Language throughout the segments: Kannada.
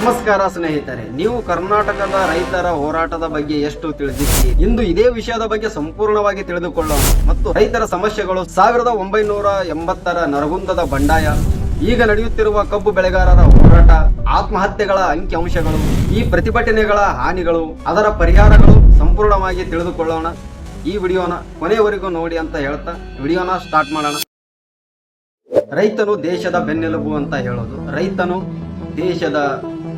ನಮಸ್ಕಾರ ಸ್ನೇಹಿತರೆ, ನೀವು ಕರ್ನಾಟಕದ ರೈತರ ಹೋರಾಟದ ಬಗ್ಗೆ ಎಷ್ಟು ತಿಳಿದಿದ್ದೀರಿ? ಇಂದು ಇದೇ ವಿಷಯದ ಬಗ್ಗೆ ಸಂಪೂರ್ಣವಾಗಿ ತಿಳಿದುಕೊಳ್ಳೋಣ. ಮತ್ತು ರೈತರ ಸಮಸ್ಯೆಗಳು ಸಾವಿರದ ಒಂಬೈನೂರ ಎಂಬತ್ತರ ನರಗುಂದದ ಬಂಡಾಯ, ಈಗ ನಡೆಯುತ್ತಿರುವ ಕಬ್ಬು ಬೆಳೆಗಾರರ ಹೋರಾಟ, ಆತ್ಮಹತ್ಯೆಗಳ ಅಂಕಿಅಂಶಗಳು, ಈ ಪ್ರತಿಭಟನೆಗಳ ಹಾನಿಗಳು, ಅದರ ಪರಿಹಾರಗಳು ಸಂಪೂರ್ಣವಾಗಿ ತಿಳಿದುಕೊಳ್ಳೋಣ. ಈ ವಿಡಿಯೋನ ಕೊನೆಯವರೆಗೂ ನೋಡಿ ಅಂತ ಹೇಳ್ತಾ ವಿಡಿಯೋನ ಸ್ಟಾರ್ಟ್ ಮಾಡೋಣ. ರೈತನು ದೇಶದ ಬೆನ್ನೆಲುಬು ಅಂತ ಹೇಳೋದು. ರೈತನು ದೇಶದ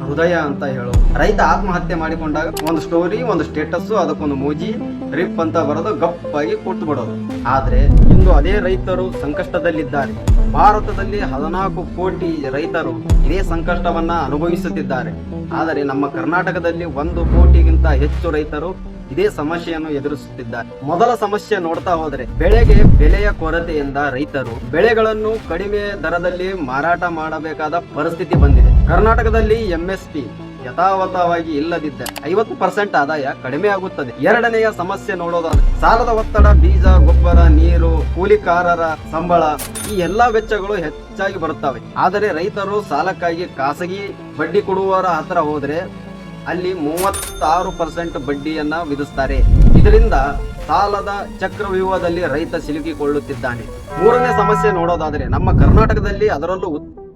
ಹೃದಯ ಅಂತ ಹೇಳೋ ರೈತ ಆತ್ಮಹತ್ಯೆ ಮಾಡಿಕೊಂಡಾಗ ಒಂದು ಸ್ಟೋರಿ ಒಂದು ಸ್ಟೇಟಸ್ ಅದಕ್ಕೊಂದು ಮೋಜಿ ರಿಪ್ ಅಂತ ಬರೋದು ಗಪ್ಪಾಗಿ ಕೊಟ್ಟು ಬಿಡೋದು ಆದ್ರೆ ಇಂದು ಅದೇ ರೈತರು ಸಂಕಷ್ಟದಲ್ಲಿದ್ದಾರೆ. ಭಾರತದಲ್ಲಿ ಹದಿನಾಲ್ಕು ಕೋಟಿ ರೈತರು ಇದೇ ಸಂಕಷ್ಟವನ್ನ ಅನುಭವಿಸುತ್ತಿದ್ದಾರೆ. ಆದರೆ ನಮ್ಮ ಕರ್ನಾಟಕದಲ್ಲಿ ಒಂದು ಕೋಟಿಗಿಂತ ಹೆಚ್ಚು ರೈತರು ಇದೇ ಸಮಸ್ಯೆಯನ್ನು ಎದುರಿಸುತ್ತಿದ್ದಾರೆ. ಮೊದಲ ಸಮಸ್ಯೆ ನೋಡ್ತಾ ಹೋದರೆ ಬೆಳೆಗೆ ಬೆಲೆಯ ಕೊರತೆಯಿಂದ ರೈತರು ಬೆಳೆಗಳನ್ನು ಕಡಿಮೆ ದರದಲ್ಲಿ ಮಾರಾಟ ಮಾಡಬೇಕಾದ ಪರಿಸ್ಥಿತಿ ಬಂದಿದೆ. ಕರ್ನಾಟಕದಲ್ಲಿ ಎಂಎಸ್ಪಿ ಯಥಾವತವಾಗಿ ಇಲ್ಲದಿದ್ದರೆ ಐವತ್ತು ಪರ್ಸೆಂಟ್ ಆದಾಯ ಕಡಿಮೆ ಆಗುತ್ತದೆ. ಎರಡನೆಯ ಸಮಸ್ಯೆ ನೋಡೋದಾದ್ರೆ ಸಾಲದ ಒತ್ತಡ, ಬೀಜ, ಗೊಬ್ಬರ, ನೀರು, ಕೂಲಿಕಾರರ ಸಂಬಳ ಈ ಎಲ್ಲಾ ವೆಚ್ಚಗಳು ಹೆಚ್ಚಾಗಿ ಬರುತ್ತವೆ. ಆದರೆ ರೈತರು ಸಾಲಕ್ಕಾಗಿ ಖಾಸಗಿ ಬಡ್ಡಿ ಕೊಡುವವರ ಹತ್ರ ಹೋದ್ರೆ ಅಲ್ಲಿ ಮೂವತ್ತಾರು ಪರ್ಸೆಂಟ್ ಬಡ್ಡಿಯನ್ನ ವಿಧಿಸ್ತಾರೆ. ಇದರಿಂದ ಸಾಲದ ಚಕ್ರವ್ಯೂಹದಲ್ಲಿ ರೈತ ಸಿಲುಕಿಕೊಳ್ಳುತ್ತಿದ್ದಾನೆ. ಮೂರನೇ ಸಮಸ್ಯೆ ನೋಡೋದಾದ್ರೆ ನಮ್ಮ ಕರ್ನಾಟಕದಲ್ಲಿ ಅದರಲ್ಲೂ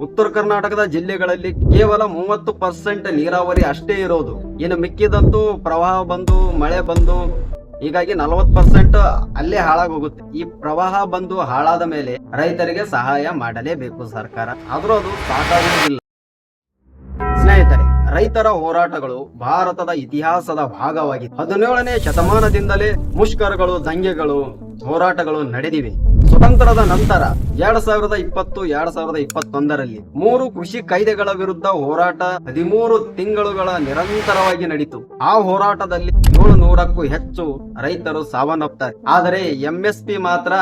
ಉತ್ತರ ಕರ್ನಾಟಕದ ಜಿಲ್ಲೆಗಳಲ್ಲಿ ಕೇವಲ ಮೂವತ್ತು ಪರ್ಸೆಂಟ್ ನೀರಾವರಿ ಅಷ್ಟೇ ಇರೋದು. ಇನ್ನು ಮಿಕ್ಕಿದಂತೂ ಪ್ರವಾಹ ಬಂದು, ಮಳೆ ಬಂದು, ಹೀಗಾಗಿ ನಲವತ್ತು ಪರ್ಸೆಂಟ್ ಅಲ್ಲೇ ಹಾಳಾಗೋಗುತ್ತೆ. ಈ ಪ್ರವಾಹ ಬಂದು ಹಾಳಾದ ಮೇಲೆ ರೈತರಿಗೆ ಸಹಾಯ ಮಾಡಲೇಬೇಕು ಸರ್ಕಾರ. ಆದ್ರೂ ಅದು ಸಾಕಾಗುವುದಿಲ್ಲ. ಸ್ನೇಹಿತರೆ, ರೈತರ ಹೋರಾಟಗಳು ಭಾರತದ ಇತಿಹಾಸದ ಭಾಗವಾಗಿದೆ ಹದಿನೇಳನೇ ಶತಮಾನದಿಂದಲೇ ಮುಷ್ಕರಗಳು, ದಂಗೆಗಳು ಹೋರಾಟಗಳು ನಡೆದಿವೆ. ಸ್ವತಂತ್ರದ ನಂತರ ಎರಡ್ ಸಾವಿರದ ಇಪ್ಪತ್ತು, ಎರಡ್ ಸಾವಿರದ ಇಪ್ಪತ್ತೊಂದರಲ್ಲಿ ಮೂರು ಕೃಷಿ ಕಾಯ್ದೆಗಳ ವಿರುದ್ಧ ಹೋರಾಟ ಹದಿಮೂರು ತಿಂಗಳುಗಳ ನಿರಂತರವಾಗಿ ನಡೀತು. ಆ ಹೋರಾಟದಲ್ಲಿ ಏಳು ನೂರಕ್ಕೂ ಹೆಚ್ಚು ರೈತರು ಸಾವನ್ನಪ್ತಾರೆ. ಆದರೆ ಎಂಎಸ್ಪಿ ಮಾತ್ರ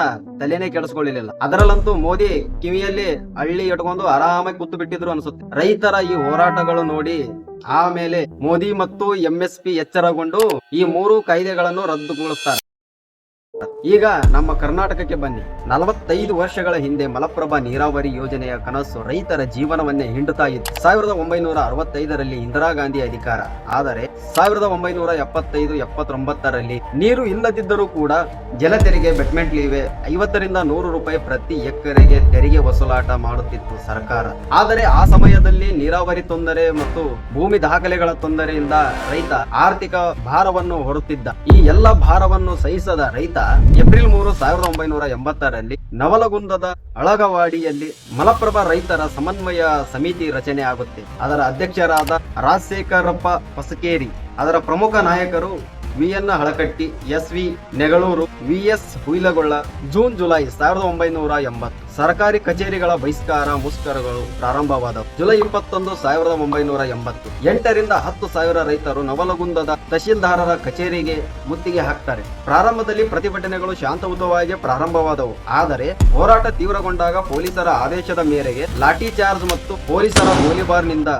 ತಲೆನೇ ಕೆಡಿಸಿಕೊಳ್ಳಲಿಲ್ಲ. ಅದರಲ್ಲಂತೂ ಮೋದಿ ಕಿವಿಯಲ್ಲಿ ಹಳ್ಳಿ ಇಟ್ಕೊಂಡು ಆರಾಮಾಗಿ ಕೂತು ಬಿಟ್ಟಿದ್ರು ಅನ್ಸುತ್ತೆ. ರೈತರ ಈ ಹೋರಾಟಗಳು ನೋಡಿ ಆಮೇಲೆ ಮೋದಿ ಮತ್ತು ಎಂಎಸ್ಪಿ ಎಚ್ಚರಗೊಂಡು ಈ ಮೂರು ಕಾಯ್ದೆಗಳನ್ನು ರದ್ದುಗೊಳಿಸ್ತಾರೆ. ಈಗ ನಮ್ಮ ಕರ್ನಾಟಕಕ್ಕೆ ಬನ್ನಿ. ನಲವತ್ತೈದು ವರ್ಷಗಳ ಹಿಂದೆ ಮಲಪ್ರಭಾ ನೀರಾವರಿ ಯೋಜನೆಯ ಕನಸು ರೈತರ ಜೀವನವನ್ನೇ ಹಿಂಡುತ್ತಾ ಇತ್ತು. ಸಾವಿರದ ಒಂಬೈನೂರ ಅರವತ್ತೈದರಲ್ಲಿ ಇಂದಿರಾ ಗಾಂಧಿ ಅಧಿಕಾರ. ಆದರೆ ಸಾವಿರದ ಒಂಬೈನೂರ ಎಪ್ಪತ್ತೈದು, ಎಪ್ಪತ್ತೊಂಬತ್ತರಲ್ಲಿ ನೀರು ಇಲ್ಲದಿದ್ದರೂ ಕೂಡ ಜಲ ತೆರಿಗೆ ಬೆಟ್ಮೆಂಟ್ ಲೀವೆ. ಐವತ್ತರಿಂದ ನೂರು ರೂಪಾಯಿ ಪ್ರತಿ ಎಕರೆಗೆ ತೆರಿಗೆ ವಸೂಲಾಟ ಮಾಡುತ್ತಿತ್ತು ಸರ್ಕಾರ. ಆದರೆ ಆ ಸಮಯದಲ್ಲಿ ನೀರಾವರಿ ತೊಂದರೆ ಮತ್ತು ಭೂಮಿ ದಾಖಲೆಗಳ ತೊಂದರೆಯಿಂದ ರೈತ ಆರ್ಥಿಕ ಭಾರವನ್ನು ಹೊರುತ್ತಿದ್ದ. ಈ ಎಲ್ಲ ಭಾರವನ್ನು ಸಹಿಸದ ರೈತ ಏಪ್ರಿಲ್ ಮೂರು ಸಾವಿರದ ಒಂಬೈನೂರ ಎಂಬತ್ತರಲ್ಲಿ ನವಲಗುಂದದ ಅಳಗವಾಡಿಯಲ್ಲಿ ಮಲಪ್ರಭಾ ರೈತರ ಸಮನ್ವಯ ಸಮಿತಿ ರಚನೆ ಆಗುತ್ತೆ. ಅದರ ಅಧ್ಯಕ್ಷರಾದ ರಾಜಶೇಖರಪ್ಪ ಹೊಸಕೇರಿ ಅದರ ಪ್ರಮುಖ ನಾಯಕರು V N Halakatti, S V Negalur, V S Huilgol June, July ಸಾವಿರದ ಒಂಬೈನೂರ ಎಂಬತ್ತು. ಸರ್ಕಾರಿ ಕಚೇರಿಗಳ ಬಹಿಷ್ಕಾರ ಮುಷ್ಕರಗಳು ಪ್ರಾರಂಭವಾದವು. ಜುಲೈ ಇಪ್ಪತ್ತೊಂದು ಸಾವಿರದ ಒಂಬೈನೂರ ಎಂಬತ್ತು. ಎಂಟರಿಂದ ಹತ್ತು ಸಾವಿರ ರೈತರು ನವಲಗುಂದದ ತಹಶೀಲ್ದಾರರ ಕಚೇರಿಗೆ ಮುತ್ತಿಗೆ ಹಾಕ್ತಾರೆ. ಪ್ರಾರಂಭದಲ್ಲಿ ಪ್ರತಿಭಟನೆಗಳು ಶಾಂತಯುತವಾಗಿ ಪ್ರಾರಂಭವಾದವು. ಆದರೆ ಹೋರಾಟ ತೀವ್ರಗೊಂಡಾಗ ಪೊಲೀಸರ ಆದೇಶದ ಮೇರೆಗೆ ಲಾಠಿ ಚಾರ್ಜ್ ಮತ್ತು ಪೊಲೀಸರ ಗೋಲಿಬಾರ್ನಿಂದ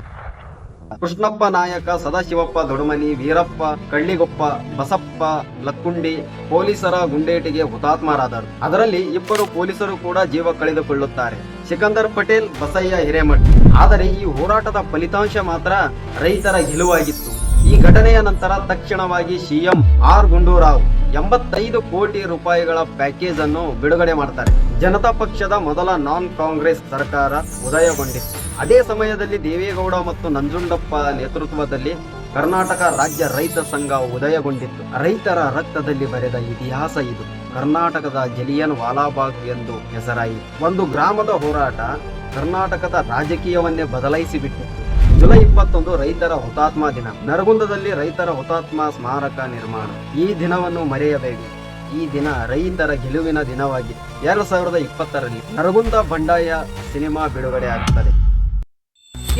ಕೃಷ್ಣಪ್ಪ ನಾಯಕ, ಸದಾಶಿವಪ್ಪ ದೊಡಮನಿ ವೀರಪ್ಪ ಕಳ್ಳಿಗೊಪ್ಪ, ಬಸಪ್ಪ ಲಕ್ಕುಂಡಿ ಪೊಲೀಸರ ಗುಂಡೇಟಿಗೆ ಹುತಾತ್ಮರಾದರು. ಅದರಲ್ಲಿ ಇಬ್ಬರು ಪೊಲೀಸರು ಕೂಡ ಜೀವ ಕಳೆದುಕೊಳ್ಳುತ್ತಾರೆ. ಸಿಕಂದರ್ ಪಟೇಲ್ ಬಸಯ್ಯ ಹಿರೇಮಠ್. ಆದರೆ ಈ ಹೋರಾಟದ ಫಲಿತಾಂಶ ಮಾತ್ರ ರೈತರ ಗೆಲುವಾಗಿತ್ತು. ಈ ಘಟನೆಯ ನಂತರ ತಕ್ಷಣವಾಗಿ ಸಿಎಂ ಆರ್ ಗುಂಡೂರಾವ್ ಎಂಬತ್ತೈದು ಕೋಟಿ ರೂಪಾಯಿಗಳ ಪ್ಯಾಕೇಜ್ ಅನ್ನು ಬಿಡುಗಡೆ ಮಾಡ್ತಾರೆ. ಜನತಾ ಪಕ್ಷದ ಮೊದಲ ನಾನ್ ಕಾಂಗ್ರೆಸ್ ಸರ್ಕಾರ ಉದಯಗೊಂಡಿತ್ತು. ಅದೇ ಸಮಯದಲ್ಲಿ ದೇವೇಗೌಡ ಮತ್ತು ನಂಜುಂಡಪ್ಪ ನೇತೃತ್ವದಲ್ಲಿ ಕರ್ನಾಟಕ ರಾಜ್ಯ ರೈತ ಸಂಘ ಉದಯಗೊಂಡಿತ್ತು. ರೈತರ ರಕ್ತದಲ್ಲಿ ಬರೆದ ಇತಿಹಾಸ ಇದು. ಕರ್ನಾಟಕದ ಜಲಿಯನ್ ವಾಲಾಬಾಗ್ ಎಂದು ಹೆಸರಾಯಿತು. ಒಂದು ಗ್ರಾಮದ ಹೋರಾಟ ಕರ್ನಾಟಕದ ರಾಜಕೀಯವನ್ನೇ ಬದಲಾಯಿಸಿಬಿಟ್ಟಿತ್ತು. ಜುಲೈ ಇಪ್ಪತ್ತೊಂದು ರೈತರ ಹುತಾತ್ಮ ದಿನ. ನರಗುಂದದಲ್ಲಿ ರೈತರ ಹುತಾತ್ಮ ಸ್ಮಾರಕ ನಿರ್ಮಾಣ. ಈ ದಿನವನ್ನು ಮರೆಯಬೇಡಿ. ಈ ದಿನ ರೈತರ ಗೆಲುವಿನ ದಿನವಾಗಿದೆ. ಎರಡು ಸಾವಿರದ ಇಪ್ಪತ್ತರಲ್ಲಿ ನರಗುಂದ ಬಂಡಾಯ ಸಿನಿಮಾ ಬಿಡುಗಡೆ ಆಗುತ್ತದೆ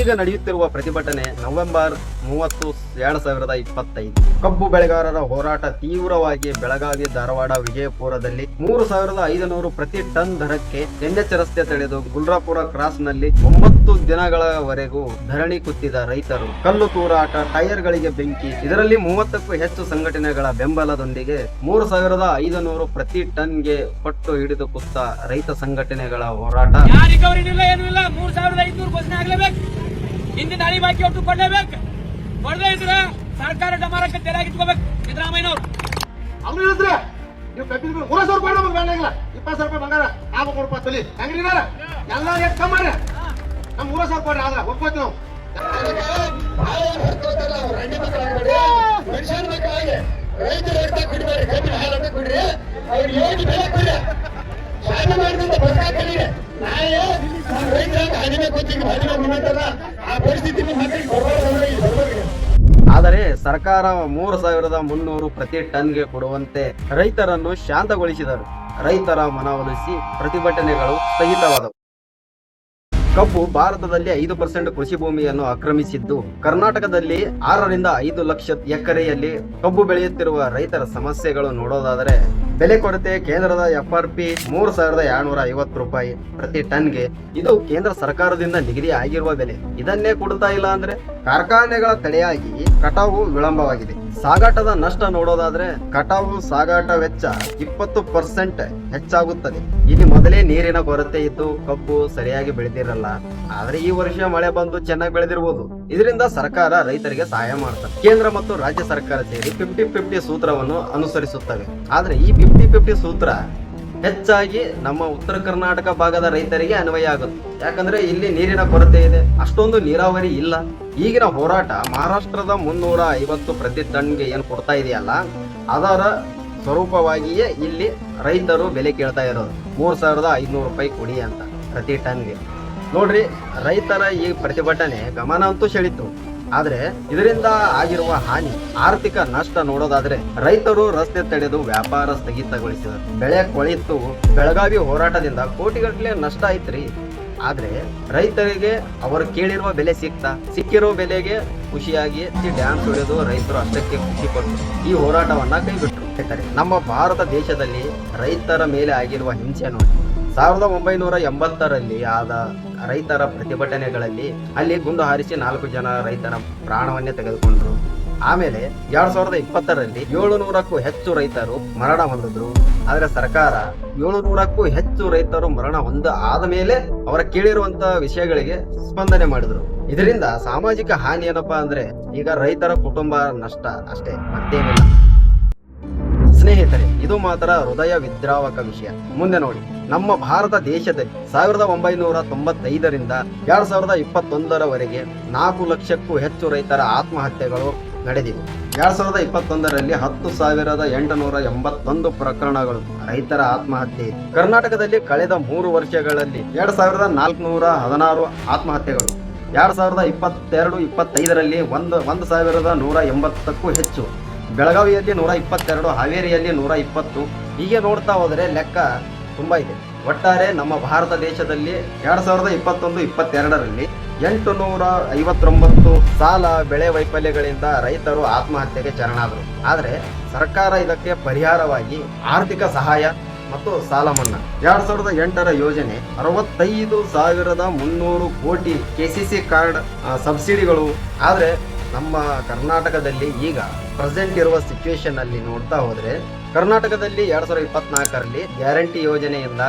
ಈಗ ನಡೆಯುತ್ತಿರುವ ಪ್ರತಿಭಟನೆ ನವೆಂಬರ್ ಮೂವತ್ತು, ಎರಡ್ ಸಾವಿರದ ಇಪ್ಪತ್ತೈದು. ಕಬ್ಬು ಬೆಳೆಗಾರರ ಹೋರಾಟ ತೀವ್ರವಾಗಿ ಬೆಳಗಾವಿ, ಧಾರವಾಡ, ವಿಜಯಪುರದಲ್ಲಿ. ಮೂರು ಸಾವಿರದ ಐದುನೂರು ಪ್ರತಿ ಟನ್ ದರಕ್ಕೆ ಎನ್ಎಚ್ ರಸ್ತೆ ತಡೆದು ಗುಲ್ರಾಪುರ ಕ್ರಾಸ್ನಲ್ಲಿ ಒಂಬತ್ತು ದಿನಗಳವರೆಗೂ ಧರಣಿ ಕುತ್ತಿದ ರೈತರು. ಕಲ್ಲು ತೂರಾಟ ಟೈರ್ಗಳಿಗೆ ಬೆಂಕಿ, ಇದರಲ್ಲಿ ಮೂವತ್ತಕ್ಕೂ ಹೆಚ್ಚು ಸಂಘಟನೆಗಳ ಬೆಂಬಲದೊಂದಿಗೆ ಮೂರು ಸಾವಿರದ ಐದುನೂರು ಪ್ರತಿ ಟನ್ಗೆ ಪಟ್ಟು ಹಿಡಿದು ಕುತ್ತ ರೈತ ಸಂಘಟನೆಗಳ ಹೋರಾಟ. ಹಿಂದಿನ ಹಳಿ ಬಾಕಿ ಒಟ್ಟು ಕೊಡ್ಲೇಬೇಕು ಕೊಡದೇ ಇದ್ರೆ ಸರ್ಕಾರ ಡಮಾರಕ್ಕೆ ತೆರಾಗಿಟ್ಕೋಬೇಕು ಸಿದ್ದರಾಮಯ್ಯನವ್ರು ಅವ್ರು ಹೇಳಿದ್ರೆ ನೀವು ಕಬ್ಬಿನ ಮೂರ ಸಾವಿರ ರೂಪಾಯಿ ನಮಗೆ ಬೇಡಂಗಿಲ್ಲ ಇಪ್ಪತ್ತು ಸಾವಿರ ರೂಪಾಯಿ ಬಂಗಾರ ನಾವು ರೂಪಾಯಿ ತಲಿ ಹೆಂಗ್ರಿ ಎಲ್ಲ ರೇಟ್ ಕಮ್ಮಿ ಮಾಡ್ರಿ ನಮ್ ಮೂರ ಸಾವಿರ ರೂಪಾಯಿ ಆದ್ರೆ ಒಪ್ಕೋತೀವಿ ನಾವು ರೈತರ ರಕ್ತ ಕುಡಿಬೇಡಿ ಕಬ್ಬಿನ ಹಾಲನ್ನ ಕುಡ್ರಿ ಅವ್ರಿಗೆ ಏನು ಬೆಲೆ ಕೊಡ್ರಿ ಶಾಲೆ ಮಾಡಿದಂತ ಬದುಕ ಕಲೀರಿ ನಾಳೆ ನಮ್ಮ ರೈತರ ಹದಿನೇ ಕೂತಿಗೆ ನಿಮ್ಮಂತಲ್ಲ ಆದರೆ ಸರ್ಕಾರ ಮೂರು ಸಾವಿರದ ಮುನ್ನೂರು ಪ್ರತಿ ಟನ್ಗೆ ಕೊಡುವಂತೆ ರೈತರನ್ನು ಶಾಂತಗೊಳಿಸಿದರು. ರೈತರ ಮನವೊಲಿಸಿ ಪ್ರತಿಭಟನೆಗಳು ಸ್ಥಗಿತವಾದವು ಕಬ್ಬು ಭಾರತದಲ್ಲಿ ಐದು ಪರ್ಸೆಂಟ್ ಕೃಷಿ ಭೂಮಿಯನ್ನು ಆಕ್ರಮಿಸಿದ್ದು, ಕರ್ನಾಟಕದಲ್ಲಿ ಆರರಿಂದ ಐದು ಲಕ್ಷ ಎಕರೆಯಲ್ಲಿ ಕಬ್ಬು ಬೆಳೆಯುತ್ತಿರುವ ರೈತರ ಸಮಸ್ಯೆಗಳು ನೋಡೋದಾದರೆ ಬೆಲೆ ಕೊರತೆ ಕೇಂದ್ರದ ಎಫ್ ಆರ್ ಪಿ ಮೂರು ಸಾವಿರದ ಏಳ್ನೂರ ಐವತ್ತು ರೂಪಾಯಿ ಪ್ರತಿ ಟನ್ಗೆ. ಇದು ಕೇಂದ್ರ ಸರ್ಕಾರದಿಂದ ನಿಗದಿ ಆಗಿರುವ ಬೆಲೆ. ಇದನ್ನೇ ಕೊಡ್ತಾ ಇಲ್ಲ ಅಂದ್ರೆ ಕಾರ್ಖಾನೆಗಳ ತಡೆಯಾಗಿ ಕಟಾವು ವಿಳಂಬವಾಗಿದೆ. ಸಾಗಾಟದ ನಷ್ಟ ನೋಡೋದಾದ್ರೆ ಕಟಾವು ಸಾಗಾಟ ವೆಚ್ಚ ಇಪ್ಪತ್ತು ಪರ್ಸೆಂಟ್ ಹೆಚ್ಚಾಗುತ್ತದೆ. ಇಲ್ಲಿ ಮೊದಲೇ ನೀರಿನ ಕೊರತೆ ಇದ್ದು ಕಬ್ಬು ಸರಿಯಾಗಿ ಬೆಳೆದಿರಲ್ಲ. ಆದ್ರೆ ಈ ವರ್ಷ ಮಳೆ ಬಂದು ಚೆನ್ನಾಗಿ ಬೆಳೆದಿರಬಹುದು ಇದರಿಂದ ಸರ್ಕಾರ ರೈತರಿಗೆ ಸಹಾಯ ಮಾಡ್ತಾರೆ ಕೇಂದ್ರ ಮತ್ತು ರಾಜ್ಯ ಸರ್ಕಾರ ಸೇರಿ ಫಿಫ್ಟಿ ಫಿಫ್ಟಿ ಸೂತ್ರವನ್ನು ಅನುಸರಿಸುತ್ತವೆ. ಆದ್ರೆ ಈ ಫಿಫ್ಟಿ ಫಿಫ್ಟಿ ಸೂತ್ರ ಹೆಚ್ಚಾಗಿ ನಮ್ಮ ಉತ್ತರ ಕರ್ನಾಟಕ ಭಾಗದ ರೈತರಿಗೆ ಅನ್ವಯ ಆಗುತ್ತೆ. ಯಾಕಂದ್ರೆ ಇಲ್ಲಿ ನೀರಿನ ಕೊರತೆ ಇದೆ. ಅಷ್ಟೊಂದು ನೀರಾವರಿ ಇಲ್ಲ. ಈಗಿನ ಹೋರಾಟ ಮಹಾರಾಷ್ಟ್ರದ ಮುನ್ನೂರ ಐವತ್ತು ಪ್ರತಿ ಟನ್ಗೆ ಏನು ಕೊಡ್ತಾ ಇದೆಯಲ್ಲ, ಅದರ ಸ್ವರೂಪವಾಗಿಯೇ ಇಲ್ಲಿ ರೈತರು ಬೆಲೆ ಕೇಳ್ತಾ ಇರೋದು. ಮೂರ್ ಸಾವಿರದ ಐದ್ನೂರು ರೂಪಾಯಿ ಕೊಡಿ ಅಂತ ಪ್ರತಿ ಟನ್ಗೆ. ನೋಡ್ರಿ, ರೈತರ ಈ ಪ್ರತಿಭಟನೆ ಗಮನ ಅಂತೂ ಸೆಳೀತು. ಆದ್ರೆ ಇದರಿಂದ ಆಗಿರುವ ಹಾನಿ, ಆರ್ಥಿಕ ನಷ್ಟ ನೋಡೋದಾದ್ರೆ ರೈತರು ರಸ್ತೆ ತಡೆದು ವ್ಯಾಪಾರ ಸ್ಥಗಿತಗೊಳಿಸಿದರು. ಬೆಳೆ ಕೊಳಿತು, ಬೆಳಗಾವಿ ಹೋರಾಟದಿಂದ ಕೋಟಿಗಟ್ಟಲೆ ನಷ್ಟ ಆಯ್ತ್ರಿ. ಆದ್ರೆ ರೈತರಿಗೆ ಅವರು ಕೇಳಿರುವ ಬೆಲೆ ಸಿಗ್ತಾ ಸಿಕ್ಕಿರೋ ಬೆಲೆಗೆ ಖುಷಿಯಾಗಿ ಡ್ಯಾಮ್ ಹೊಡೆದು ರೈತರು ಅಷ್ಟಕ್ಕೆ ಖುಷಿ ಪಟ್ಟು ಈ ಹೋರಾಟವನ್ನ ಕೈಬಿಟ್ರು. ನಮ್ಮ ಭಾರತ ದೇಶದಲ್ಲಿ ರೈತರ ಮೇಲೆ ಆಗಿರುವ ಹಿಂಸೆ ನೋಡಿ. ಸಾವಿರದ ಒಂಬೈನೂರ ಎಂಬತ್ತರಲ್ಲಿ ಆದ ರೈತರ ಪ್ರತಿಭಟನೆಗಳಲ್ಲಿ ಅಲ್ಲಿ ಗುಂಡು ಹಾರಿಸಿ ನಾಲ್ಕು ಜನ ರೈತರ ಪ್ರಾಣವನ್ನೇ ತೆಗೆದುಕೊಂಡ್ರು. ಆಮೇಲೆ ಎರಡ್ ಸಾವಿರದ ಇಪ್ಪತ್ತರಲ್ಲಿ ಏಳು ನೂರಕ್ಕೂ ಹೆಚ್ಚು ರೈತರು ಮರಣ ಹೊಂದಿದ್ರು. ಆದ್ರೆ ಸರ್ಕಾರ ಏಳು ನೂರಕ್ಕೂ ಹೆಚ್ಚು ರೈತರು ಮರಣ ಹೊಂದ ಆದ ಮೇಲೆ ಅವರ ಕೇಳಿರುವಂತ ವಿಷಯಗಳಿಗೆ ಸ್ಪಂದನೆ ಮಾಡಿದ್ರು. ಇದರಿಂದ ಸಾಮಾಜಿಕ ಹಾನಿ ಏನಪ್ಪಾ ಅಂದ್ರೆ ಈಗ ರೈತರ ಕುಟುಂಬ ನಷ್ಟ ಅಷ್ಟೇ, ಮತ್ತೇನಿಲ್ಲ. ಸ್ನೇಹಿತರೆ, ಇದು ಮಾತ್ರ ಹೃದಯ ವಿದ್ರಾವಕ ವಿಷಯ. ಮುಂದೆ ನೋಡಿ, ನಮ್ಮ ಭಾರತ ದೇಶದಲ್ಲಿ ಸಾವಿರದ ಒಂಬೈನೂರ ತೊಂಬತ್ತೈದರಿಂದ ಎರಡ್ ಸಾವಿರದ ಇಪ್ಪತ್ತೊಂದರವರೆಗೆ ನಾಲ್ಕು ಲಕ್ಷಕ್ಕೂ ಹೆಚ್ಚು ರೈತರ ಆತ್ಮಹತ್ಯೆಗಳು ನಡೆದಿವೆ. ಎರಡ್ ಸಾವಿರದ ಇಪ್ಪತ್ತೊಂದರಲ್ಲಿ ಹತ್ತು ಸಾವಿರದ ಎಂಟುನೂರ ಎಂಬತ್ತೊಂದು ಪ್ರಕರಣಗಳು ರೈತರ ಆತ್ಮಹತ್ಯೆ. ಇದೆ ಕರ್ನಾಟಕದಲ್ಲಿ ಕಳೆದ ಮೂರು ವರ್ಷಗಳಲ್ಲಿ ಎರಡ್ ಸಾವಿರದ ನಾಲ್ಕುನೂರ ಹದಿನಾರು ಆತ್ಮಹತ್ಯೆಗಳು. ಎರಡ್ ಸಾವಿರದ ಇಪ್ಪತ್ತೆರಡು, ಇಪ್ಪತ್ತೈದರಲ್ಲಿ ಒಂದು ಒಂದು ಸಾವಿರದ ನೂರ ಎಂಬತ್ತಕ್ಕೂ ಹೆಚ್ಚು. ಬೆಳಗಾವಿಯಲ್ಲಿ ನೂರ ಇಪ್ಪತ್ತೆರಡು, ಹಾವೇರಿಯಲ್ಲಿ ನೂರ ಇಪ್ಪತ್ತು. ಹೀಗೆ ನೋಡ್ತಾ ಹೋದರೆ ಲೆಕ್ಕ ತುಂಬ ಇದೆ. ಒಟ್ಟಾರೆ ನಮ್ಮ ಭಾರತ ದೇಶದಲ್ಲಿ ಎರಡು ಸಾವಿರದ ಇಪ್ಪತ್ತೊಂದು, ಇಪ್ಪತ್ತೆರಡರಲ್ಲಿ ಎಂಟು ನೂರ ಐವತ್ತೊಂಬತ್ತು ಸಾಲ ಬೆಳೆ ವೈಫಲ್ಯಗಳಿಂದ ರೈತರು ಆತ್ಮಹತ್ಯೆಗೆ ಚರಣಾದರು ಆದರೆ ಸರ್ಕಾರ ಇದಕ್ಕೆ ಪರಿಹಾರವಾಗಿ ಆರ್ಥಿಕ ಸಹಾಯ ಮತ್ತು ಸಾಲ ಮನ್ನಾ. ಎರಡ್ ಸಾವಿರದ ಎಂಟರ ಯೋಜನೆ ಅರವತ್ತೈದು ಸಾವಿರದ ಮುನ್ನೂರು ಕೋಟಿ ಕೆಸಿಸಿ ಕಾರ್ಡ್ ಸಬ್ಸಿಡಿಗಳು. ಆದ್ರೆ ನಮ್ಮ ಕರ್ನಾಟಕದಲ್ಲಿ ಈಗ ಪ್ರೆಸೆಂಟ್ ಇರುವ ಸಿಚುವೇಶನ್ ಅಲ್ಲಿ ನೋಡ್ತಾ ಹೋದ್ರೆ, ಕರ್ನಾಟಕದಲ್ಲಿ ಎರಡ್ ಸಾವಿರದ ಇಪ್ಪತ್ನಾಲ್ಕರಲ್ಲಿ ಗ್ಯಾರಂಟಿ ಯೋಜನೆಯಿಂದ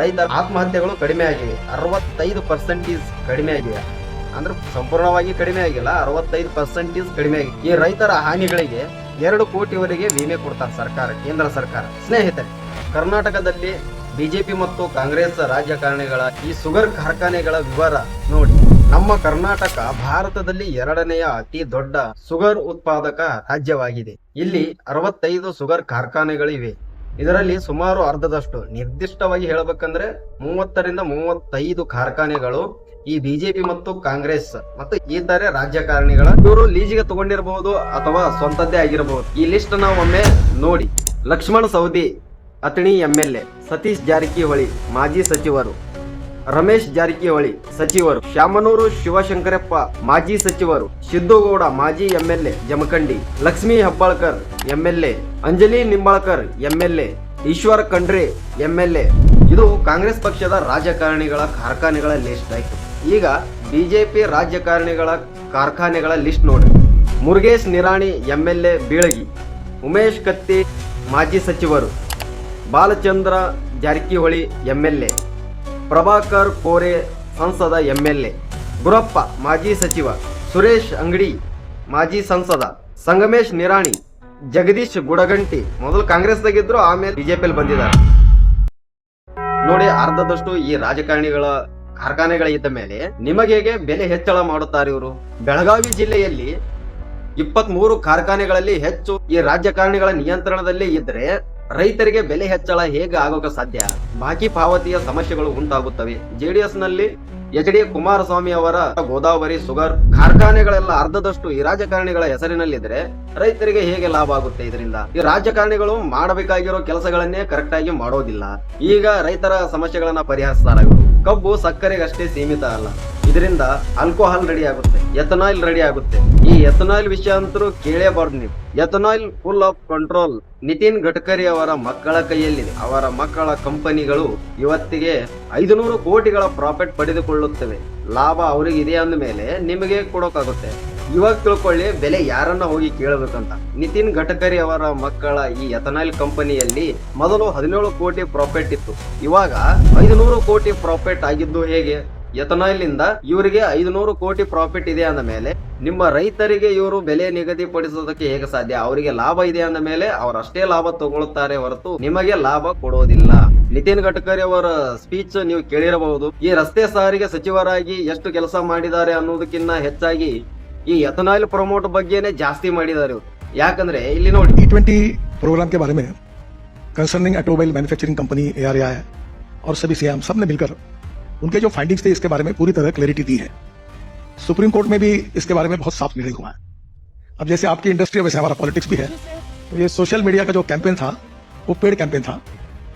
ರೈತರ ಆತ್ಮಹತ್ಯೆಗಳು ಕಡಿಮೆ ಆಗಿವೆ. ಅರವತ್ತೈದು ಪರ್ಸೆಂಟೇಜ್ ಕಡಿಮೆ ಆಗಿವೆ. ಅಂದ್ರೆ ಸಂಪೂರ್ಣವಾಗಿ ಕಡಿಮೆ ಆಗಿಲ್ಲ, ಅರವತ್ತೈದು ಪರ್ಸೆಂಟೇಜ್ ಕಡಿಮೆ ಆಗಿದೆ ಈ ರೈತರ ಹಾನಿಗಳಿಗೆ ಎರಡು ಕೋಟಿವರೆಗೆ ವಿಮೆ ಕೊಡ್ತಾರೆ ಸರ್ಕಾರ, ಕೇಂದ್ರ ಸರ್ಕಾರ. ಸ್ನೇಹಿತರೆ, ಕರ್ನಾಟಕದಲ್ಲಿ ಬಿಜೆಪಿ ಮತ್ತು ಕಾಂಗ್ರೆಸ್ ರಾಜಕಾರಣಿಗಳ ಈ ಸುಗರ್ ಕಾರ್ಖಾನೆಗಳ ವಿವರ ನೋಡಿ. ನಮ್ಮ ಕರ್ನಾಟಕ ಭಾರತದಲ್ಲಿ ಎರಡನೆಯ ಅತಿ ದೊಡ್ಡ ಸುಗರ್ ಉತ್ಪಾದಕ ರಾಜ್ಯವಾಗಿದೆ. ಇಲ್ಲಿ ಅರವತ್ತೈದು ಸುಗರ್ ಕಾರ್ಖಾನೆಗಳಿವೆ. ಇದರಲ್ಲಿ ಸುಮಾರು ಅರ್ಧದಷ್ಟು ನಿರ್ದಿಷ್ಟವಾಗಿ ಹೇಳಬೇಕಂದ್ರೆ ಮೂವತ್ತರಿಂದ ಮೂವತ್ತೈದು ಕಾರ್ಖಾನೆಗಳು ಈ ಬಿಜೆಪಿ ಮತ್ತು ಕಾಂಗ್ರೆಸ್ ಮತ್ತು ಇತರೆ ರಾಜಕಾರಣಿಗಳ ಇವರು ಲೀಜಿಗೆ ತಗೊಂಡಿರಬಹುದು ಅಥವಾ ಸ್ವಂತದ್ದೇ ಆಗಿರಬಹುದು. ಈ ಲಿಸ್ಟ್ ನಾವು ಒಮ್ಮೆ ನೋಡಿ. Lakshman Savadi Athani M L A, Satish Jarkiholi, ಮಾಜಿ ಸಚಿವರು. ರಮೇಶ್ ಜಾರಕಿಹೊಳಿ, ಸಚಿವರು. ಶಾಮನೂರು ಶಿವಶಂಕರಪ್ಪ, ಮಾಜಿ ಸಚಿವರು. ಸಿದ್ದುಗೌಡ ಮಾಜಿ MLA, Jamkhandi. Lakshmi Hebbalkar, MLA. Anjali Nimbalkar, MLA. Eshwar Khandre, MLA. ಇದು ಕಾಂಗ್ರೆಸ್ ಪಕ್ಷದ ರಾಜಕಾರಣಿಗಳ ಕಾರ್ಖಾನೆಗಳ ಲಿಸ್ಟ್ ಆಯ್ತು. ಈಗ ಬಿಜೆಪಿ ರಾಜಕಾರಣಿಗಳ ಕಾರ್ಖಾನೆಗಳ ಲಿಸ್ಟ್ ನೋಡಿ. ಮುರುಗೇಶ್ ನಿರಾಣಿ, ಎಂಎಲ್ಎ ಬೀಳಗಿ. ಉಮೇಶ್ ಕತ್ತಿ, ಮಾಜಿ ಸಚಿವರು. ಬಾಲಚಂದ್ರ ಜಾರಕಿಹೊಳಿ, ಎಂಎಲ್ಎ. ಪ್ರಭಾಕರ್ ಕೋರೆ ಸಂಸದ ಎಂಎಲ್ಎ, ಗುರಪ್ಪ ಮಾಜಿ ಸಚಿವ ಸುರೇಶ್ ಅಂಗಡಿ, ಮಾಜಿ ಸಂಸದ ಸಂಗಮೇಶ್ ನಿರಾಣಿ, ಜಗದೀಶ್ ಗುಡಗಂಟಿ, ಮೊದಲು ಕಾಂಗ್ರೆಸ್ದಾಗಿದ್ರು ಆಮೇಲೆ ಬಿಜೆಪಿಯಲ್ಲಿ ಬಂದಿದ್ದಾರೆ ನೋಡಿ, ಅರ್ಧದಷ್ಟು ಈ ರಾಜಕಾರಣಿಗಳ ಕಾರ್ಖಾನೆಗಳ ಇದ್ದ ಮೇಲೆ ನಿಮಗೆ ಬೆಲೆ ಹೆಚ್ಚಳ ಮಾಡುತ್ತಾರೆ ಇವರು? ಬೆಳಗಾವಿ ಜಿಲ್ಲೆಯಲ್ಲಿ ಇಪ್ಪತ್ತ್ ಮೂರು ಕಾರ್ಖಾನೆಗಳಲ್ಲಿ ಹೆಚ್ಚು ಈ ರಾಜಕಾರಣಿಗಳ ನಿಯಂತ್ರಣದಲ್ಲಿ ಇದ್ರೆ ರೈತರಿಗೆ ಬೆಲೆ ಹೆಚ್ಚಳ ಹೇಗೆ ಆಗೋಕೆ ಸಾಧ್ಯ? ಬಾಕಿ ಪಾವತಿಯ ಸಮಸ್ಯೆಗಳು ಉಂಟಾಗುತ್ತವೆ. ಜೆಡಿಎಸ್ನಲ್ಲಿ ಎಚ್ ಡಿ ಕುಮಾರಸ್ವಾಮಿ ಅವರ ಗೋದಾವರಿ ಸುಗರ್ ಕಾರ್ಖಾನೆಗಳೆಲ್ಲ ಅರ್ಧದಷ್ಟು ಈ ರಾಜಕಾರಣಿಗಳ ಹೆಸರಿನಲ್ಲಿದ್ರೆ ರೈತರಿಗೆ ಹೇಗೆ ಲಾಭ ಆಗುತ್ತೆ ಇದರಿಂದ? ಈ ರಾಜಕಾರಣಿಗಳು ಮಾಡಬೇಕಾಗಿರೋ ಕೆಲಸಗಳನ್ನೇ ಕರೆಕ್ಟ್ ಆಗಿ ಮಾಡೋದಿಲ್ಲ. ಈಗ ರೈತರ ಸಮಸ್ಯೆಗಳನ್ನ ಪರಿಹರಿಸ್ತಾರೆ ಕಬ್ಬು ಸಕ್ಕರೆಗಷ್ಟೇ ಸೀಮಿತ ಅಲ್ಲ. ಇದರಿಂದ ಆಲ್ಕೋಹಾಲ್ ರೆಡಿ ಆಗುತ್ತೆ ಎಥನಾಯಿಲ್ ರೆಡಿ ಆಗುತ್ತೆ. ಈ ಎಥನಾಯಿಲ್ ವಿಷಯ ಅಂತರೂ ಕೇಳೇಬಾರ್ದು ನೀವು. Ethanol full of control Nitin Gadkari ಅವರ ಮಕ್ಕಳ ಕೈಯಲ್ಲಿದೆ ಅವರ ಮಕ್ಕಳ ಕಂಪನಿಗಳು ಇವತ್ತಿಗೆ ಐದುನೂರು ಕೋಟಿಗಳ ಪ್ರಾಫಿಟ್ ಪಡೆದುಕೊಳ್ಳುತ್ತವೆ. ಲಾಭ ಅವರಿಗೆ ಇದೆ ಅಂದ ಮೇಲೆ ನಿಮಗೆ ಕೊಡೋಕ್ಕಾಗುತ್ತೆ ಇವಾಗ ತಿಳ್ಕೊಳ್ಳಿ, ಬೆಲೆ ಯಾರನ್ನ ಹೋಗಿ ಕೇಳಬೇಕಂತ. ನಿತಿನ್ ಗಡ್ಕರಿ ಅವರ ಮಕ್ಕಳ ಈ ಎಥನಾಯಿಲ್ ಕಂಪನಿಯಲ್ಲಿ ಮೊದಲು ಹದಿನೇಳು ಕೋಟಿ ಪ್ರಾಫಿಟ್ ಇತ್ತು. ಇವಾಗ ಐದುನೂರು ಕೋಟಿ ಪ್ರಾಫಿಟ್ ಆಗಿದ್ದು ಹೇಗೆ? ಎಥನಾಯಿಲ್ ಇಂದ ಇವರಿಗೆ ಐದುನೂರು ಕೋಟಿ ಪ್ರಾಫಿಟ್ ಇದೆ ಅಂದ ಮೇಲೆ ನಿಮ್ಮ ರೈತರಿಗೆ ಇವರು ಬೆಲೆ ನಿಗದಿಪಡಿಸೋದಕ್ಕೆ ಹೇಗೆ ಸಾಧ್ಯ ಅವರಿಗೆ ಲಾಭ ಇದೆ ಅಂದ ಮೇಲೆ ಅವ್ರು ಅಷ್ಟೇ ಲಾಭ ತಗೊಳ್ತಾರೆ ಹೊರತು ನಿಮಗೆ ಲಾಭ ಕೊಡೋದಿಲ್ಲ ನಿತಿನ್ ಗಡ್ಕರಿ ಅವರ ಸ್ಪೀಚ್ ನೀವು ಕೇಳಿರಬಹುದು ಈ ರಸ್ತೆ ಸಾರಿಗೆ ಸಚಿವರಾಗಿ ಎಷ್ಟು ಕೆಲಸ ಮಾಡಿದ್ದಾರೆ ಅನ್ನೋದಕ್ಕಿಂತ ಹೆಚ್ಚಾಗಿ ಈ ಎಥನಾಯಿಲ್ ಪ್ರಮೋಟ್ ಬಗ್ಗೆನೇ ಜಾಸ್ತಿ ಮಾಡಿದ್ದಾರೆ ಇವ್ರು ಯಾಕಂದ್ರೆ ಇಲ್ಲಿ ನೋಡಿ ई ट्वेंटी प्रोग्राम के बारे में concerning automobile manufacturing company A R है और सभी सीएम सब ने मिलकर उनके जो फाइंडिंग्स थे, इसके बारे में पूरी तरह क्लैरिटी दी है। सुप्रीम कोर्ट में भी इसके बारे में बहुत साफ़ निर्णय हुआ है। अब जैसे आपकी इंडस्ट्री वैसे हमारा पॉलिटिक्स भी है। तो ये सोशल मीडिया का जो कैंपेन था, वो पेड कैंपेन था।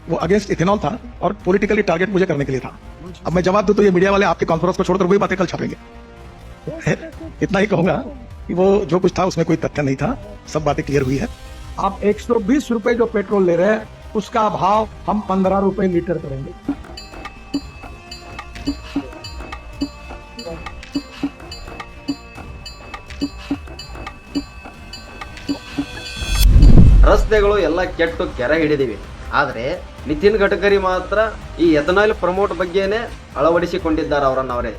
वो अगेंस्ट इथेनॉल था और पॉलिटिकली टारगेट मुझे करने के लिए था। अब मैं जवाब दूँ तो ये मीडिया वाले आपके कॉन्फ्रेंस को छोड़कर वही बातें कल छापेंगे। इतना ही कहूँगा कि वो जो कुछ था, उसमें कोई तथ्य नहीं था। सब बातें क्लियर हुई है। आप 120 रुपए जो पेट्रोल ले रहे हैं, उसका भाव हम 15 रुपए लीटर करेंगे। ರಸ್ತೆಗಳು ಎಲ್ಲ ಕೆಟ್ಟು ಕೆರೆ ಹಿಡಿದಿವೆ. ಆದರೆ ನಿತಿನ್ ಗಡ್ಕರಿ ಮಾತ್ರ ಈ ಎಥನಾಯಿಲ್ ಪ್ರಮೋಟ್ ಬಗ್ಗೆನೇ ಅಳವಡಿಸಿಕೊಂಡಿದ್ದಾರೆ ಅವರನ್ನು ಅವರೇ.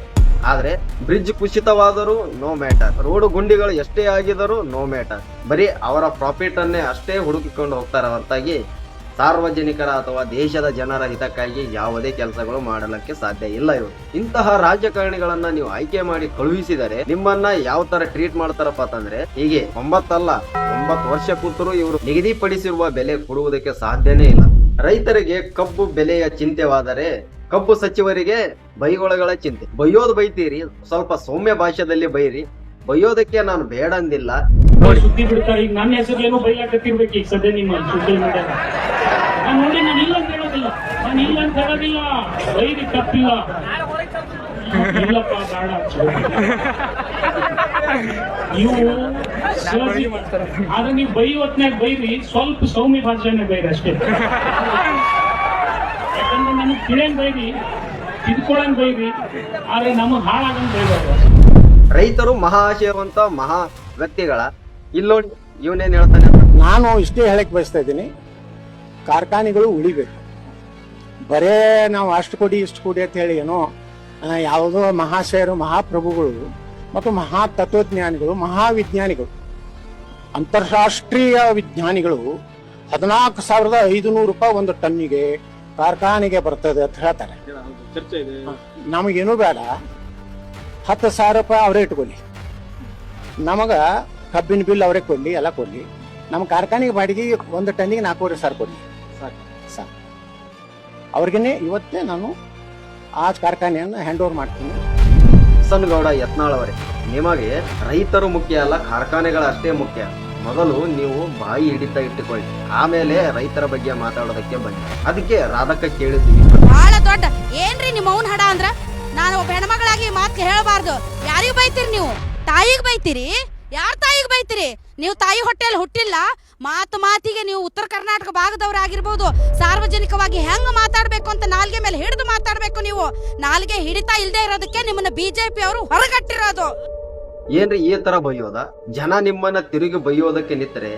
ಆದರೆ ಬ್ರಿಡ್ಜ್ ಕುಸಿತವಾದರೂ ನೋ ಮ್ಯಾಟರ್ ರೋಡ್ ಗುಂಡಿಗಳು ಎಷ್ಟೇ ಆಗಿದರೂ ನೋ ಮ್ಯಾಟರ್ ಬರೀ ಅವರ ಪ್ರಾಫಿಟ್ ಅನ್ನೇ ಅಷ್ಟೇ ಹುಡುಕಿಕೊಂಡು ಹೋಗ್ತಾರೆ ಹೊರತಾಗಿ ಸಾರ್ವಜನಿಕರ ಅಥವಾ ದೇಶದ ಜನರ ಹಿತಕ್ಕಾಗಿ ಯಾವುದೇ ಕೆಲಸಗಳು ಮಾಡಲಿಕ್ಕೆ ಸಾಧ್ಯ ಇಲ್ಲ ಇವರು ಇಂತಹ ರಾಜಕಾರಣಿಗಳನ್ನ ನೀವು ಆಯ್ಕೆ ಮಾಡಿ ಕಳುಹಿಸಿದರೆ ನಿಮ್ಮನ್ನ ಯಾವ ತರ ಟ್ರೀಟ್ ಮಾಡ್ತಾರಪ್ಪ ಅಂತಂದ್ರೆ, ಹೀಗೆ ಒಂಬತ್ತಲ್ಲ, ಒಂಬತ್ತು ವರ್ಷ ಕೂತರೂ ಇವರು ನಿಗದಿಪಡಿಸಿರುವ ಬೆಲೆ ಕೊಡುವುದಕ್ಕೆ ಸಾಧ್ಯನೇ ಇಲ್ಲ. ರೈತರಿಗೆ ಕಬ್ಬು ಬೆಲೆಯ ಚಿಂತೆವಾದರೆ ಕಬ್ಬು ಸಚಿವರಿಗೆ ಬೈಗೊಳಗಳ ಚಿಂತೆ. ಬೈಯೋದು ಬೈತೀರಿ, ಸ್ವಲ್ಪ ಸೌಮ್ಯ ಭಾಷೆಯಲ್ಲಿ ಬೈರಿ. ಬೈಯೋದಕ್ಕೆ ನಾನು ಬೇಡ ಅಂದಿಲ್ಲ ಸುದ್ದಿ ಬಿಡ್ತಾರೆ. ಈಗ ನನ್ನ ಹೆಸರು ಏನೋ ಬೈಲಾಕತ್ತಿರ್ಬೇಕು ಈಗ ಸದ್ಯ ನಿಮ್ಮ ಸೋಷಿಯಲ್ ಮೀಡಿಯಾ ನಾನು ನೋಡಿ ನಾನು ಇಲ್ಲ ಅಂತ ಹೇಳೋದಿಲ್ಲ. ನಾನು ಇಲ್ಲ ಅಂತ ಹೇಳೋದಿಲ್ಲ. ಬೈರಿ ತಪ್ಪಿಲ್ಲ. ಇಲ್ಲಪ್ಪ ಬೇಡ. ನೀವು ಆದ್ರೆ ನೀವು ಬೈ ಹೊತ್ನಾಗ ಬೈರಿ ಸ್ವಲ್ಪ ಸೌಮ್ಯ ಭಾಷೆನೇ ಬೈರಿ ಅಷ್ಟೇ. ಯಾಕಂದ್ರೆ ನಮಗೆ ತಿಳಿಯಂಗ್ ಬೈರಿ ತಿದ್ಕೊಳಂಗ್ ಬೈರಿ ಆದ್ರೆ ನಮಗ್ ಹಾಳಾಗಂಗ್ ಬೈಬಾರ್ದು. ರೈತರು ಮಹಾ ಆಶಯವಂತ ಮಹಾ ವ್ಯಕ್ತಿಗಳ ಇಲ್ಲಿ ನೋಡಿ ಇವನೇನ್ ಹೇಳ್ತಾನೆ ನಾನು ಇಷ್ಟೇ ಹೇಳಕ್ಕೆ ಬಯಸ್ತಾ ಇದ್ದೀನಿ. ಕಾರ್ಖಾನೆಗಳು ಉಳಿಬೇಕು. ಬರೇ ನಾವು ಅಷ್ಟು ಕೊಡಿ ಇಷ್ಟು ಕೊಡಿ ಅಂತ ಹೇಳಿ ಏನೋ ಯಾವುದೋ ಮಹಾಶಯರು ಮಹಾಪ್ರಭುಗಳು ಮತ್ತು ಮಹಾ ತತ್ವಜ್ಞಾನಿಗಳು ಮಹಾವಿಜ್ಞಾನಿಗಳು ಅಂತಾರಾಷ್ಟ್ರೀಯ ವಿಜ್ಞಾನಿಗಳು ಹದಿನಾಲ್ಕು ಸಾವಿರದ ಐದು ನೂರು ರೂಪಾಯಿ ಒಂದು ಟನ್ನಿಗೆ ಕಾರ್ಖಾನೆಗೆ ಬರ್ತದೆ ಅಂತ ಹೇಳ್ತಾರೆ. ನಮಗೇನು ಬೇಡ. ಹತ್ತು ಸಾವಿರ ರೂಪಾಯಿ ಅವರೇ ಇಟ್ಕೊಳ್ಳಿ. ನಮಗ ಕಬ್ಬಿನ ಬಿಲ್ ಅವರೇ ಕೊಡ್ಲಿ ಎಲ್ಲ ಕೊಡ್ಲಿ. ನಮ್ಮ ಕಾರ್ಖಾನೆಗೆ ಬಾಡಿಗೆ ಒಂದು ಟನ್ನಿಗೆ ನಾಲ್ಕೂವರೆ ಸಾವಿರ ಕೊಡ್ಲಿ. ಸಾಕು ಅವ್ರಿಗೇನೆ ಇವತ್ತೇ ನಾನು ಆ ಕಾರ್ಖಾನೆಯನ್ನು ಹ್ಯಾಂಡ್ ಓವರ್ ಮಾಡ್ತೀನಿ. ಸನ್ಗೌಡ ಯತ್ನಾಳ್ ಅವರೇ ನಿಮಗೆ ರೈತರು ಮುಖ್ಯ ಅಲ್ಲ ಕಾರ್ಖಾನೆಗಳಷ್ಟೇ ಮುಖ್ಯ. ಮೊದಲು ನೀವು ಬಾಯಿ ಹಿಡಿತ ಇಟ್ಟುಕೊಳ್ಳಿ. ಆಮೇಲೆ ರೈತರ ಬಗ್ಗೆ ಮಾತಾಡೋದಕ್ಕೆ ಬನ್ನಿ. ಅದಕ್ಕೆ ರಾಧಕ್ಕ ಕೇಳಿದ್ವಿ. ಬಹಳ ದೊಡ್ಡ. ಏನ್ರಿ ನಿಮ್ಮ ಅವನ ಹಡ ಅಂದ್ರ? ನಾನು ಒಬ್ಬ ಹೆಣ್ಮಗಳಾಗಿ ಮಾತು ಹೇಳಬಾರ್ದು ಯಾರಿಗೂ ಬೈತೀರಿ ನೀವು? ತಾಯಿಗೆ ಬೈತೀರಿ? ಯಾರ ತಾಯಿಗೆ ಬೈತೀರಿ? ನೀವು ತಾಯಿ ಹೊಟ್ಟೆಯಲ್ಲಿ ಹುಟ್ಟಿಲ್ಲ, ಮಾತು ಮಾತಿಗೆ ನೀವು ಉತ್ತರ ಕರ್ನಾಟಕ ಭಾಗದವರಾಗಿರ್ಬೋದು ಸಾರ್ವಜನಿಕವಾಗಿ ಹೆಂಗೆ ಮಾತಾಡಬೇಕು ಅಂತ ನಾಲ್ಗೆ ಮೇಲೆ ಹಿಡಿದು ಮಾತಾಡಬೇಕು ನೀವು? ನಾಲ್ಗೆ ಹಿಡಿತಾ ಇಲ್ಲದೆ ಇರೋದಕ್ಕೆ ನಿಮ್ಮನ್ನ ಬಿಜೆಪಿ ಅವರು ಹೊರಗಟ್ಟಿರೋದು. ಏನ್ರಿ ಈ ತರ ಬೈಯೋದ? ಜನ ನಿಮ್ಮನ್ನ ತಿರುಗಿ ಬೈಯೋದಕ್ಕೆ ನಿಂತರೆ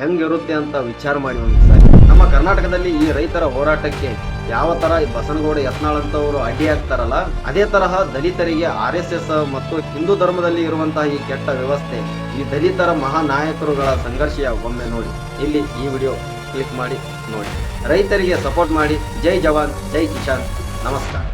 ಹೆಂಗಿರುತ್ತೆ ಅಂತ ವಿಚಾರ ಮಾಡಿ ನಮ್ಮ ನಮ್ಮ ಕರ್ನಾಟಕದಲ್ಲಿ ಈ ರೈತರ ಹೋರಾಟಕ್ಕೆ ಯಾವ ತರ ಬಸನಗೌಡ ಯತ್ನಾಳ್ ಅಂತವರು ಅಡ್ಡಿ ಆಗ್ತಾರಲ್ಲ, ಅದೇ ತರಹ ದಲಿತರಿಗೆ ಆರ್ ಎಸ್ ಮತ್ತು ಹಿಂದೂ ಧರ್ಮದಲ್ಲಿ ಇರುವಂತಹ ಈ ಕೆಟ್ಟ ವ್ಯವಸ್ಥೆ, ಈ ದಲಿತರ ಮಹಾನಾಯಕರುಗಳ ಸಂಘರ್ಷ ಒಮ್ಮೆ ನೋಡಿ. ಇಲ್ಲಿ ಈ ವಿಡಿಯೋ ಕ್ಲಿಕ್ ಮಾಡಿ ನೋಡಿ. ರೈತರಿಗೆ ಸಪೋರ್ಟ್ ಮಾಡಿ. ಜೈ ಜವಾನ್, ಜೈ ಕಿಶಾನ್ ನಮಸ್ಕಾರ.